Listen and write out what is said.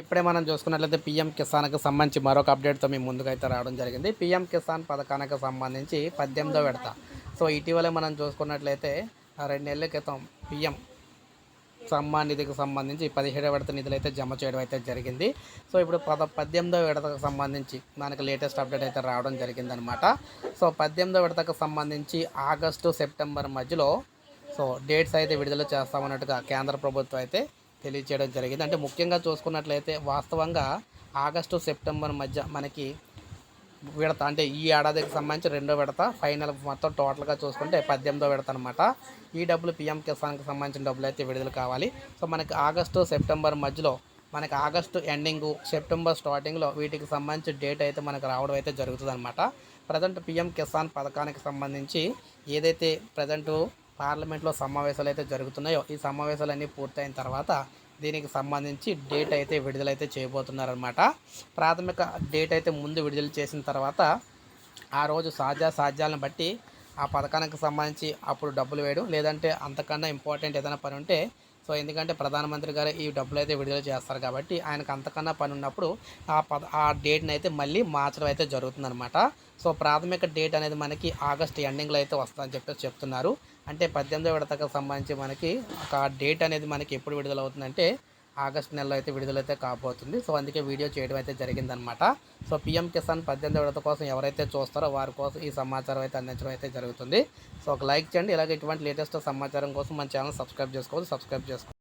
ఇప్పుడే మనం చూసుకున్నట్లయితే పీఎం కిసాన్కి సంబంధించి మరొక అప్డేట్తో మేము ముందుకైతే రావడం జరిగింది. పీఎం కిసాన్ పథకానికి సంబంధించి పద్దెనిమిదో విడత. సో ఇటీవలే మనం చూసుకున్నట్లయితే ఆ రెండు నెలల క్రితం పీఎం సమ్మాన్ నిధికి సంబంధించి పదిహేడవ విడత నిధులు అయితే జమ చేయడం అయితే జరిగింది. సో ఇప్పుడు పద పద్దెనిమిదో విడతకు సంబంధించి మనకు లేటెస్ట్ అప్డేట్ అయితే రావడం జరిగిందనమాట. సో పద్దెనిమిదో విడతకు సంబంధించి ఆగస్టు సెప్టెంబర్ మధ్యలో సో డేట్స్ అయితే విడుదల చేస్తామన్నట్టుగా కేంద్ర ప్రభుత్వం అయితే తెలియచేయడం జరిగింది. అంటే ముఖ్యంగా చూసుకున్నట్లయితే వాస్తవంగా ఆగస్టు సెప్టెంబర్ మధ్య మనకి విడత అంటే ఈ ఏడాదికి సంబంధించి రెండో విడత ఫైనల్ మొత్తం టోటల్గా చూసుకుంటే పద్దెనిమిదో విడత అనమాట ఈ డబ్బులు పిఎం కిసాన్కి సంబంధించిన డబ్బులు అయితే విడుదల కావాలి. సో మనకి ఆగస్టు సెప్టెంబర్ మధ్యలో మనకి ఆగస్టు ఎండింగ్ సెప్టెంబర్ స్టార్టింగ్లో వీటికి సంబంధించి డేట్ అయితే మనకు రావడం అయితే జరుగుతుంది అనమాట ప్రజెంట్ పిఎం కిసాన్ పథకానికి సంబంధించి ఏదైతే ప్రజెంట్ పార్లమెంట్లో సమావేశాలు అయితే జరుగుతున్నాయో ఈ సమావేశాలన్నీ పూర్తయిన తర్వాత దీనికి సంబంధించి డేట్ అయితే విడుదలైతే చేయబోతున్నారనమాట ప్రాథమిక డేట్ అయితే ముందు విడుదల చేసిన తర్వాత ఆ రోజు సాధ్య సాధ్యాలను బట్టి ఆ పథకానికి సంబంధించి అప్పుడు డబ్బులు వేయడం లేదంటే అంతకన్నా ఇంపార్టెంట్ ఏదైనా పని ఉంటే సో ఎందుకంటే ప్రధానమంత్రి గారు ఈ డబ్బులు అయితే విడుదల చేస్తారు కాబట్టి ఆయనకు అంతకన్నా పని ఉన్నప్పుడు ఆ పద ఆ డేట్ని అయితే మళ్ళీ మార్చడం అయితే జరుగుతుందన్నమాట. సో ప్రాథమిక డేట్ అనేది మనకి ఆగస్ట్ ఎండింగ్లో అయితే వస్తుందని చెప్పేసి చెప్తున్నారు. అంటే పద్దెనిమిదో విడతకు సంబంధించి మనకి ఒక డేట్ అనేది మనకి ఎప్పుడు విడుదల అవుతుందంటే ఆగస్ట్ నెలలో అయితే విడుదలైతే కాబోతుంది. సో అందుకే వీడియో చేయడం అయితే జరిగిందనమాట సో పిఎం కిసాన్ పద్దెనిమిది విడత కోసం ఎవరైతే చూస్తారో వారి కోసం ఈ సమాచారం అయితే అందించడం అయితే జరుగుతుంది. సో ఒక లైక్ చేయండి. ఇలాగే ఇటువంటి లేటెస్ట్ సమాచారం కోసం మన ఛానల్ సబ్స్క్రైబ్ చేసుకోవాలి సబ్స్క్రైబ్ చేసుకోండి